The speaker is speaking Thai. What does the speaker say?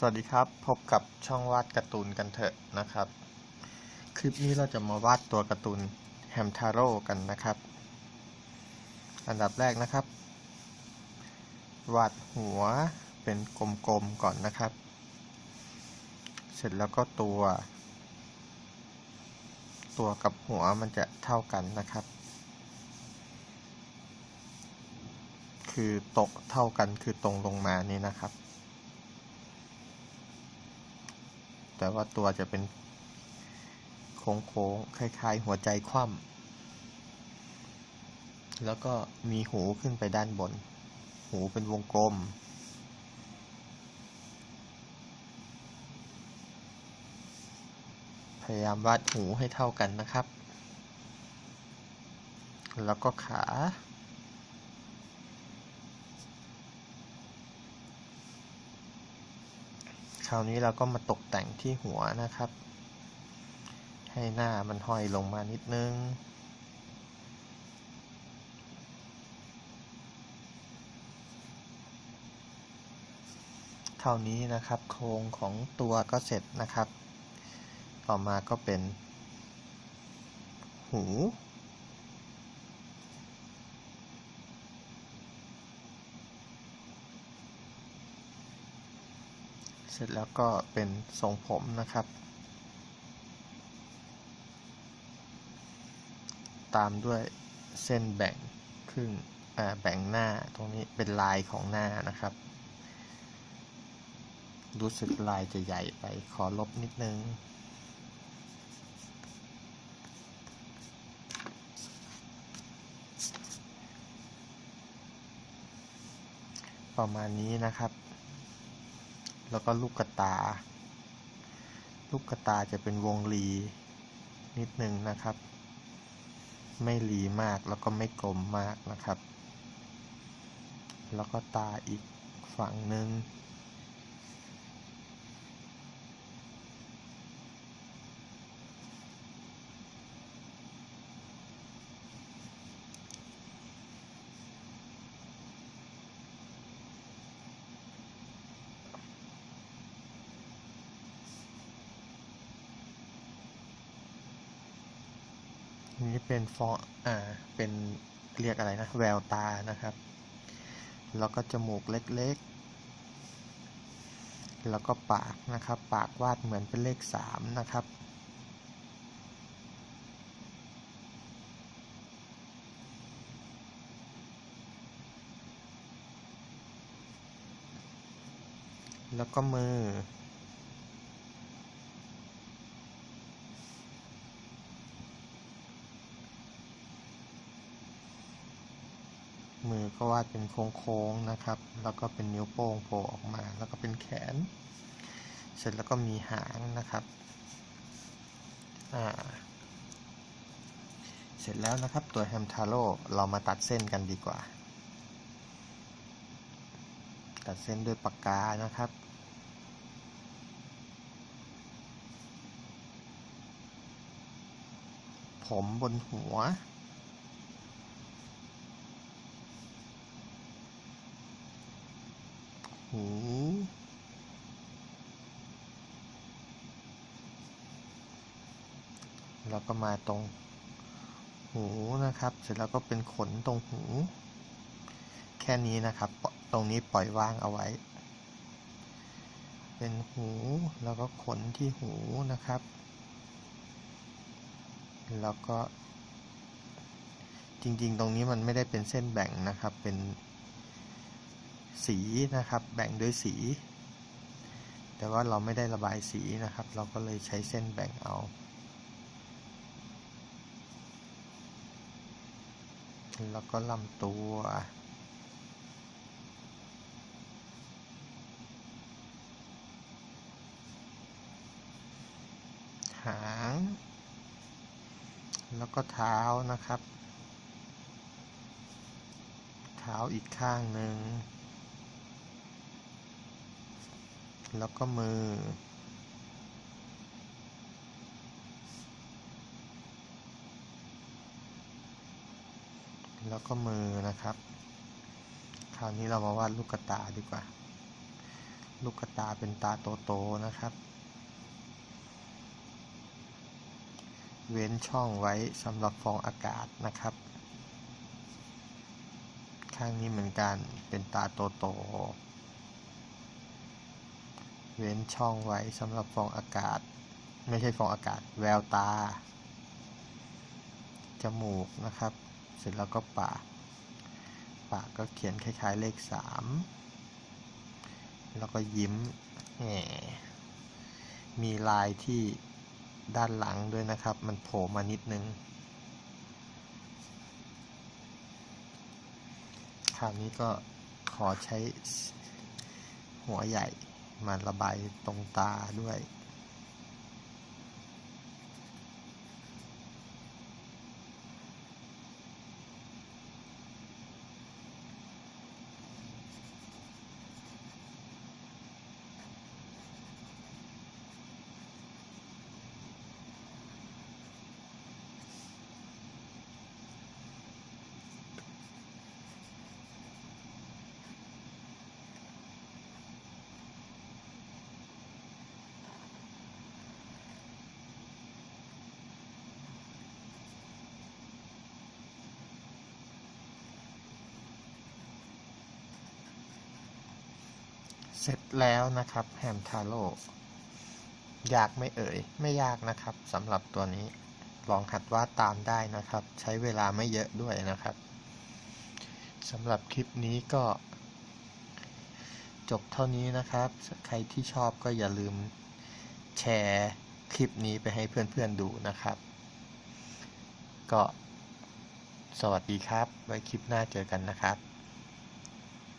สวัสดีครับพบกับช่องวาดการ์ตูนกันเถอะนะครับ คลิปนี้เราจะมาวาดตัวการ์ตูนแฮมทาโร่กันนะครับ อันดับแรกนะครับ วาดหัวเป็นกลมๆก่อนนะครับ เสร็จแล้วก็ตัว ตัวกับหัวมันจะเท่ากันนะครับ คือตกเท่ากันคือตรงลงมานี่นะครับ แต่ว่าตัวจะเป็นโค้งๆคล้ายๆ หัวใจคว่ำแล้วก็มีหูขึ้นไปด้านบน หูเป็นวงกลม พยายามวาดหูให้เท่ากันนะครับ แล้วก็ขา คราวนี้เราก็มาตกแต่งที่หัวนะครับ ให้หน้ามันห้อยลงมานิดนึง เท่านี้นะครับโครงของตัวก็เสร็จนะครับ ต่อมาก็เป็น หู เสร็จแล้วก็เป็นทรงผมนะครับ ตามด้วยเส้นแบ่งครึ่งแบ่งหน้าตรงนี้เป็นลายของหน้านะครับ รู้สึกลายจะใหญ่ไปขอลบนิดนึงประมาณนี้นะครับ แล้วก็ลูกกระตา ลูกกระตาจะเป็นวงรีนิดนึงนะครับ ไม่รีมากแล้วก็ไม่กลมมากนะครับ แล้วก็ตาอีกฝั่งหนึ่ง นี่เป็นฟออ่า เป็นเรียกอะไรนะ แววตานะครับ แล้วก็จมูกเล็กๆ แล้วก็ปากนะครับ ปากวาดเหมือนเป็นเลขสามนะครับ แล้วก็มือ มือก็วาดเป็นโค้งๆนะครับ แล้วก็เป็นนิ้วโป้งโผล่ออกมา แล้วก็เป็นแขน เสร็จแล้วก็มีหางนะครับ เสร็จแล้วนะครับตัวแฮมทาโร่เรามาตัดเส้นกันดีกว่า ตัดเส้นด้วยปากกานะครับผมบนหัว หูแล้วก็มาตรงหูนะครับ เสร็จแล้วก็เป็นขนตรงหู แค่นี้นะครับ ตรงนี้ปล่อยว่างเอาไว้ เป็นหูแล้วก็ขนที่หูนะครับ แล้วก็จริงๆ ตรงนี้มันไม่ได้เป็นเส้นแบ่งนะครับ เป็น สีนะครับ แบ่งด้วยสี แต่ว่าเราไม่ได้ระบายสีนะครับ เราก็เลยใช้เส้นแบ่งเอา แล้วก็ลำตัวหาง แล้วก็เท้านะครับ เท้าอีกข้างหนึ่ง แล้วก็มือ แล้วก็มือนะครับ คราวนี้เรามาวาดลูกกระตาดีกว่าลลูกตาเป็นตาโตๆนะครับ เว้นช่องไว้สำหรับฟองอากาศนะครับ ข้างนี้เหมือนกันเป็นตาโตๆ เว้นช่องไว้สำหรับฟองอากาศ ไม่ใช่ฟองอากาศ แววตา จมูกนะครับ เสร็จแล้วก็ปาก ปากก็เขียนคล้ายๆเลขสามแล้วก็ยิ้มแหมมีลายที่ด้านหลังด้วยนะครับ มันโผล่มานิดนึง คราวนี้ก็ขอใช้หัวใหญ่ มาระบายตรงตาด้วย เสร็จแล้วนะครับแฮมทาโร่ยากไม่เอ่ย ไม่ยากนะครับสำหรับตัวนี้ลองหัดวาดตามได้นะครับ ใช้เวลาไม่เยอะด้วยนะครับสำหรับคลิปนี้ก็ จบเท่านี้นะครับ ใครที่ชอบก็อย่าลืมแชร์คลิปนี้ไปให้เพื่อนๆดูนะครับ ก็สวัสดีครับ ไว้คลิปหน้าเจอกันนะครับ